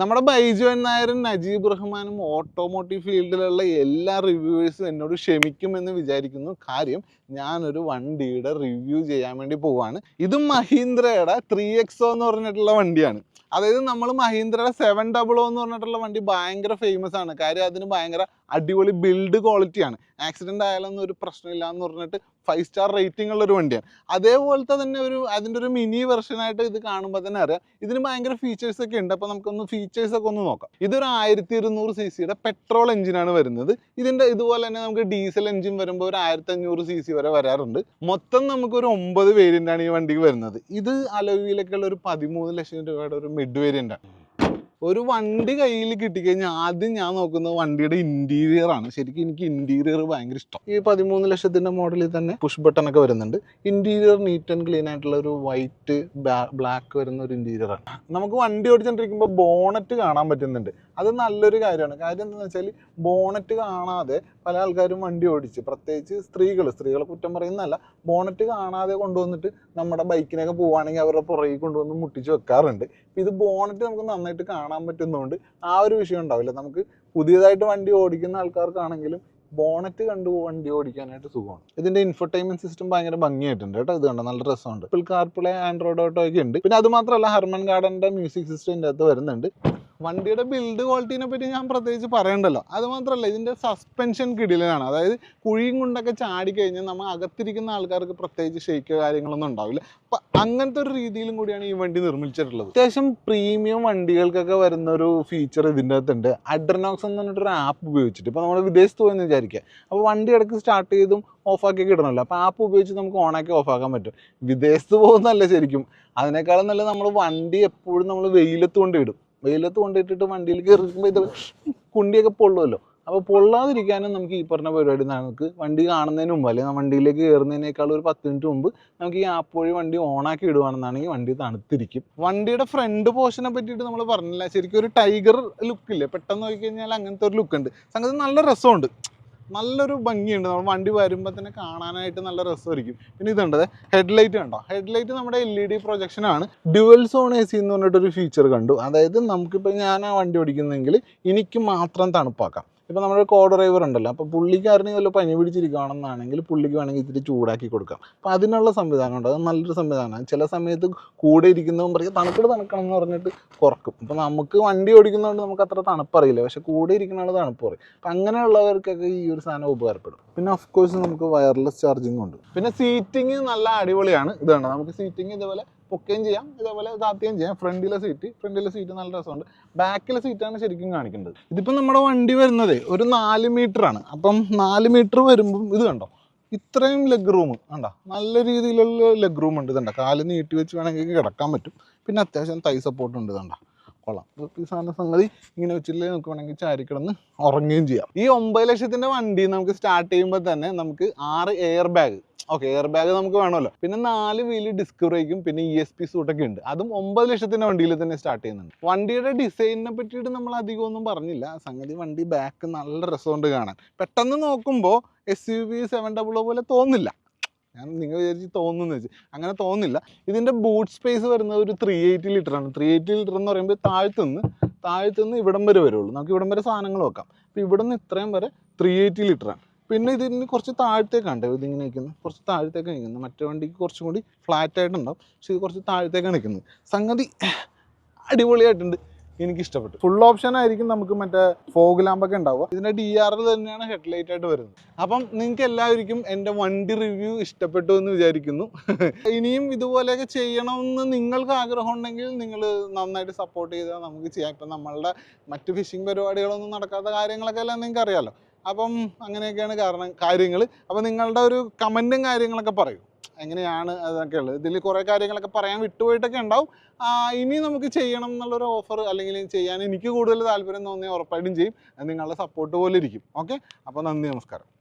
നമ്മുടെ ബൈജു നായരും നജീബ് റഹ്മാനും ഓട്ടോമോട്ടീവ് ഫീൽഡിലുള്ള എല്ലാ റിവ്യൂവേഴ്സും എന്നോട് ക്ഷമിക്കുമെന്ന് വിചാരിക്കുന്നു. കാര്യം ഞാനൊരു വണ്ടിയുടെ റിവ്യൂ ചെയ്യാൻ വേണ്ടി പോവാണ്. ഇത് മഹീന്ദ്രയുടെ ത്രീ എക്സോ എന്ന് പറഞ്ഞിട്ടുള്ള വണ്ടിയാണ്. അതായത് നമ്മൾ മഹീന്ദ്രയുടെ സെവൻ ഡബിൾ എന്ന് പറഞ്ഞിട്ടുള്ള വണ്ടി ഭയങ്കര ഫേമസ് ആണ്. കാര്യം അതിന് ഭയങ്കര അടിപൊളി ബിൽഡ് ക്വാളിറ്റിയാണ് ആക്സിഡന്റ് ആയാലൊന്നും ഒരു പ്രശ്നമില്ല എന്ന് പറഞ്ഞിട്ട് ഫൈവ് സ്റ്റാർ റേറ്റിംഗ് ഉള്ള ഒരു വണ്ടിയാണ്. അതേപോലത്തെ തന്നെ ഒരു അതിന്റെ ഒരു മിനി വെർഷനായിട്ട് ഇത് കാണുമ്പോൾ തന്നെ അറിയാം. ഇതിന് ഭയങ്കര ഫീച്ചേഴ്സ് ഒക്കെ ഉണ്ട്. അപ്പോൾ നമുക്കൊന്ന് ഫീച്ചേഴ്സ് ഒക്കെ ഒന്ന് നോക്കാം. ഇതൊരു ആയിരത്തി ഇരുന്നൂറ് സി സിയുടെ പെട്രോൾ എഞ്ചിനാണ് വരുന്നത്. ഇതിന്റെ ഇതുപോലെ തന്നെ നമുക്ക് ഡീസൽ എഞ്ചിൻ വരുമ്പോൾ ഒരു ആയിരത്തി അഞ്ഞൂറ് സി സി വരെ വരാറുണ്ട്. മൊത്തം നമുക്ക് ഒരു ഒമ്പത് വേരിയന്റാണ് ഈ വണ്ടിക്ക് വരുന്നത്. ഇത് അലോവിയിലൊക്കെ ഉള്ള ഒരു പതിമൂന്ന് ലക്ഷം രൂപയുടെ ഒരു മിഡ് വേരിയന്റാണ് ഒരു വണ്ടി കയ്യിൽ കിട്ടിക്കഴിഞ്ഞാൽ ആദ്യം ഞാൻ നോക്കുന്നത് വണ്ടിയുടെ ഇന്റീരിയർ ആണ്. ശരിക്കും എനിക്ക് ഇന്റീരിയർ ഭയങ്കര ഇഷ്ടം. ഈ പതിമൂന്ന് ലക്ഷത്തിന്റെ മോഡലിൽ തന്നെ പുഷ് ബട്ടൺ ഒക്കെ വരുന്നുണ്ട്. ഇന്റീരിയർ നീറ്റ് ആൻഡ് ക്ലീൻ ആയിട്ടുള്ള ഒരു വൈറ്റ് ബ്ലാക്ക് വരുന്ന ഒരു ഇന്റീരിയർ ആണ്. നമുക്ക് വണ്ടി ഓടിച്ചോണ്ടിരിക്കുമ്പോൾ ബോണറ്റ് കാണാൻ പറ്റുന്നുണ്ട്. അത് നല്ലൊരു കാര്യമാണ്. കാര്യം എന്താണെന്ന് വെച്ചാൽ ബോണറ്റ് കാണാതെ പല ആൾക്കാരും വണ്ടി ഓടിച്ച്. പ്രത്യേകിച്ച് സ്ത്രീകൾ സ്ത്രീകളെ കുറ്റം പറയുന്നതല്ല. ബോണറ്റ് കാണാതെ കൊണ്ടുവന്നിട്ട് നമ്മുടെ ബൈക്കിനൊക്കെ പോവുകയാണെങ്കിൽ അവരുടെ പുറകിൽ കൊണ്ടുവന്ന് മുട്ടിച്ച് വെക്കാറുണ്ട്. ഇത് ബോണറ്റ് നമുക്ക് നന്നായിട്ട് കാണാൻ പറ്റുന്നതുകൊണ്ട് ആ ഒരു വിഷയം ഉണ്ടാവില്ല. നമുക്ക് പുതിയതായിട്ട് വണ്ടി ഓടിക്കുന്ന ആൾക്കാർക്കാണെങ്കിലും ബോണറ്റ് കണ്ടു വണ്ടി ഓടിക്കാനായിട്ട് സുഖമാണ്. ഇതിന്റെ ഇൻഫർടൈൻമെന്റ് സിസ്റ്റം ഭയങ്കര ഭംഗിയായിട്ടുണ്ട് കേട്ടോ. ഇത് കണ്ടോ? നല്ല രസമുണ്ട്. ആപ്പിൾ കാർപ്ലേ ആൻഡ്രോയിഡ് ഓട്ടോ ഒക്കെ ഉണ്ട്. പിന്നെ അത് മാത്രമല്ല ഹർമൻ ഗാർഡന്റെ മ്യൂസിക് സിസ്റ്റം ഇതിന്റെ അകത്ത് വരുന്നുണ്ട്. വണ്ടിയുടെ ബിൽഡ് ക്വാളിറ്റിനെ പറ്റി ഞാൻ പ്രത്യേകിച്ച് പറയണ്ടല്ലോ. അത് മാത്രമല്ല ഇതിന്റെ സസ്പെൻഷൻ കിടിലനാണ്. അതായത് കുഴിയും കൊണ്ടൊക്കെ ചാടി കഴിഞ്ഞാൽ നമ്മൾ അകത്തിരിക്കുന്ന ആൾക്കാർക്ക് പ്രത്യേകിച്ച് ഷെയ്ക്കോ കാര്യങ്ങളൊന്നും ഉണ്ടാവില്ല. അപ്പൊ അങ്ങനത്തെ ഒരു രീതിയിലും കൂടിയാണ് ഈ വണ്ടി നിർമ്മിച്ചിട്ടുള്ളത്. അത്യാവശ്യം പ്രീമിയം വണ്ടികൾക്കൊക്കെ വരുന്ന ഒരു ഫീച്ചർ ഇതിന്റെ അകത്തുണ്ട്. അഡ്രനോക്സ് എന്ന് പറഞ്ഞിട്ടൊരു ആപ്പ് ഉപയോഗിച്ചിട്ട്. ഇപ്പോൾ നമ്മൾ വിദേശത്ത് പോയെന്ന് വിചാരിക്കുക അപ്പോൾ വണ്ടി ഇടയ്ക്ക് സ്റ്റാർട്ട് ചെയ്തും ഓഫാക്കി ഇടണമല്ലോ അപ്പോൾ ആപ്പ് ഉപയോഗിച്ച് നമുക്ക് ഓണാക്കി ഓഫാക്കാൻ പറ്റും. വിദേശത്ത് പോകുന്നതല്ല ശരിക്കും. അതിനേക്കാളും നല്ല നമ്മൾ വണ്ടി എപ്പോഴും നമ്മൾ വെയിലത്ത് കൊണ്ടിടും വെയിലത്ത് കൊണ്ടിട്ടിട്ട് വണ്ടിയിൽ കയറിക്കുമ്പോൾ ഇത് കുണ്ടിയൊക്കെ പൊള്ളുമല്ലോ. അപ്പോൾ പൊള്ളാതിരിക്കാനും നമുക്ക് ഈ പറഞ്ഞ പരിപാടി നമുക്ക് വണ്ടി കാണുന്നതിന് മുമ്പ് അല്ലെങ്കിൽ വണ്ടിയിലേക്ക് കയറുന്നതിനേക്കാൾ ഒരു പത്ത് മിനിറ്റ് മുമ്പ് നമുക്ക് ഈ ആപ്പ് വഴി വണ്ടി ഓണാക്കി ഇടുവാണെന്നാണെങ്കിൽ വണ്ടി തണുത്തിരിക്കും. വണ്ടിയുടെ ഫ്രണ്ട് പോർഷനെ പറ്റിയിട്ട് നമ്മൾ പറഞ്ഞില്ല. ശരിക്കും ഒരു ടൈഗർ ലുക്ക് ലുക്കില്ലേ? പെട്ടെന്ന് നോക്കി കഴിഞ്ഞാൽ അങ്ങനത്തെ ഒരു ലുക്ക് ഉണ്ട്. സംഗതി നല്ല രസമുണ്ട്. നല്ലൊരു ഭംഗിയുണ്ട്. നമ്മൾ വണ്ടി വരുമ്പോൾ തന്നെ കാണാനായിട്ട് നല്ല രസമായിരിക്കും. പിന്നെ ഇതുണ്ട് ഹെഡ്ലൈറ്റ് കണ്ടോ? ഹെഡ്ലൈറ്റ് നമ്മുടെ എൽ ഇ ഡി പ്രൊജക്ഷൻ ആണ്. ഡ്യുവൽ സോൺ എ സി എന്ന് പറഞ്ഞിട്ടൊരു ഫീച്ചർ കണ്ടു. അതായത് നമുക്കിപ്പോൾ ഞാൻ ആ വണ്ടി ഓടിക്കുന്നെങ്കിൽ എനിക്ക് മാത്രം തണുപ്പാക്കാം. ഇപ്പോൾ നമ്മുടെ കോ ഡ്രൈവർ ഉണ്ടല്ലോ. അപ്പോൾ പുള്ളിക്കാരന് വല്ല പനി പിടിച്ചിരിക്കുകയാണെന്നാണെങ്കിൽ പുള്ളിക്ക് വേണമെങ്കിൽ ഇത്തിരി ചൂടാക്കി കൊടുക്കാം. അപ്പോൾ അതിനുള്ള സംവിധാനം ഉണ്ട്. അത് നല്ലൊരു സംവിധാനമാണ്. ചില സമയത്ത് കൂടെ ഇരിക്കുന്നവൻ പറയും തണുപ്പിട്ട് തണുക്കണം എന്ന് പറഞ്ഞിട്ട് കുറക്കും. അപ്പോൾ നമുക്ക് വണ്ടി ഓടിക്കുന്നതുകൊണ്ട് നമുക്ക് അത്ര തണുപ്പറിയില്ല. പക്ഷേ കൂടെ ഇരിക്കുന്ന ആൾ തണുപ്പ് പറയും. അപ്പം അങ്ങനെയുള്ളവർക്കൊക്കെ ഈ ഒരു സാധനം ഉപകാരപ്പെടും. പിന്നെ ഓഫ് കോഴ്സ് നമുക്ക് വയർലെസ് ചാർജിങ് ഉണ്ട്. പിന്നെ സീറ്റിംഗ് നല്ല അടിപൊളിയാണ്. ഇത് കണ്ടോ നമുക്ക് സീറ്റിംഗ് ഇതേപോലെ പൊക്കുകയും ചെയ്യാം ഇതേപോലെ താത്തുകയും ചെയ്യാം. ഫ്രണ്ടിലെ സീറ്റ് ഫ്രണ്ടിലെ സീറ്റ് നല്ല രസമുണ്ട്. ബാക്കിലെ സീറ്റാണ് ശരിക്കും കാണിക്കേണ്ടത്. ഇതിപ്പോൾ നമ്മുടെ വണ്ടി വരുന്നത് ഒരു നാല് ആണ്. അപ്പം നാല് മീറ്റർ വരുമ്പം ഇത് കണ്ടോ? ഇത്രയും ലെഗ് റൂം കണ്ടോ? നല്ല രീതിയിലുള്ള ലെഗ് റൂം ഉണ്ട് ഇതുണ്ട. കാൽ നീട്ടി വെച്ച് വേണമെങ്കിൽ കിടക്കാൻ പറ്റും. പിന്നെ അത്യാവശ്യം തൈ സപ്പോർട്ട് ഉണ്ട് ഇതുണ്ട. കൊള്ളാം. ഈ സംഗതി ഇങ്ങനെ വെച്ചില്ലേ നമുക്ക് വേണമെങ്കിൽ ചാരി കിടന്ന് ഉറങ്ങുകയും ചെയ്യാം. ഈ ഒമ്പത് ലക്ഷത്തിന്റെ വണ്ടി നമുക്ക് സ്റ്റാർട്ട് ചെയ്യുമ്പോൾ തന്നെ നമുക്ക് ആറ് air bag okay air bag നമുക്ക് വേണമല്ലോ. പിന്നെ നാല് വീൽ ഡിസ്ക് ബ്രേക്കും പിന്നെ ഇ എസ് പി സൂട്ടൊക്കെ ഉണ്ട്. അതും ഒമ്പത് ലക്ഷത്തിന്റെ വണ്ടിയിൽ തന്നെ സ്റ്റാർട്ട് ചെയ്യുന്നുണ്ട്. വണ്ടിയുടെ ഡിസൈനിനെ പറ്റിയിട്ട് നമ്മൾ അധികം ഒന്നും പറഞ്ഞില്ല. സംഗതി വണ്ടി ബാക്ക് നല്ല രസമുണ്ട് കാണാൻ. പെട്ടെന്ന് നോക്കുമ്പോൾ S U V seven double O പോലെ തോന്നില്ല. ഞാൻ നിങ്ങൾ വിചാരിച്ച് തോന്നുന്നു വെച്ച്. അങ്ങനെ തോന്നില്ല. ഇതിന്റെ ബൂട്ട് സ്പേസ് വരുന്നത് ഒരു ത്രീ എയ്റ്റി ലിറ്റർ ആണ്. ത്രീ എയ്റ്റി ലിറ്റർ എന്ന് പറയുമ്പോൾ താഴ്ത്തുനിന്ന് താഴ്ത്തുനിന്ന് ഇവിടം വരെ വരുള്ളൂ. നമുക്ക് ഇവിടം വരെ സാധനങ്ങൾ വെക്കാം അപ്പോൾ ഇവിടെ നിന്ന് ഇത്രയും വരെ ത്രീ എയ്റ്റി ലിറ്റർ ആണ്. പിന്നെ ഇതിന് കുറച്ച് താഴത്തേക്കാണ് ട്ടോ ഇതിങ്ങനെ നിൽക്കുന്നത്. കുറച്ച് താഴത്തേക്ക് നിൽക്കുന്നത്. മറ്റേ വണ്ടിക്ക് കുറച്ചും കൂടി ഫ്ലാറ്റ് ആയിട്ടുണ്ടാവും. പക്ഷെ ഇത് കുറച്ച് താഴത്തേക്കാണ് നിൽക്കുന്നത്. സംഗതി അടിപൊളിയായിട്ടുണ്ട്. എനിക്ക് ഇഷ്ടപ്പെട്ടു ഫുൾ ഓപ്ഷൻ ആയിരിക്കും നമുക്ക് മറ്റേ ഫോഗ് ലാമ്പൊക്കെ ഉണ്ടാവുക. ഇതിന്റെ ഡി ആർ എൽ തന്നെയാണ് ഹെഡ്ലൈറ്റ് ആയിട്ട് വരുന്നത്. അപ്പം നിങ്ങൾക്ക് എല്ലാവർക്കും എന്റെ വണ്ടി റിവ്യൂ ഇഷ്ടപ്പെട്ടു എന്ന് വിചാരിക്കുന്നു. ഇനിയും ഇതുപോലെയൊക്കെ ചെയ്യണമെന്ന് നിങ്ങൾക്ക് ആഗ്രഹം ഉണ്ടെങ്കിൽ നിങ്ങൾ നന്നായിട്ട് സപ്പോർട്ട് ചെയ്താൽ നമുക്ക് ചെയ്യാം. ഇപ്പം നമ്മളുടെ മറ്റു ഫിഷിംഗ് പരിപാടികളൊന്നും നടക്കാത്ത കാര്യങ്ങളൊക്കെ എല്ലാം നിങ്ങൾക്ക് അറിയാമല്ലോ അപ്പം അങ്ങനെയൊക്കെയാണ് കാരണം കാര്യങ്ങൾ അപ്പം നിങ്ങളുടെ ഒരു കമന്റും കാര്യങ്ങളൊക്കെ പറയും. എങ്ങനെയാണ് അതൊക്കെ ഉള്ളത്? ഇതിൽ കുറേ കാര്യങ്ങളൊക്കെ പറയാൻ വിട്ടുപോയിട്ടൊക്കെ ഉണ്ടാവും. ഇനി നമുക്ക് ചെയ്യണം എന്നുള്ളൊരു ഓഫർ അല്ലെങ്കിൽ ചെയ്യാൻ എനിക്ക് കൂടുതൽ താല്പര്യം തോന്നിയാൽ ഉറപ്പായിട്ടും ചെയ്യും. നിങ്ങളുടെ സപ്പോർട്ട് പോലെ ഇരിക്കും. ഓക്കെ അപ്പോൾ നന്ദി നമസ്കാരം.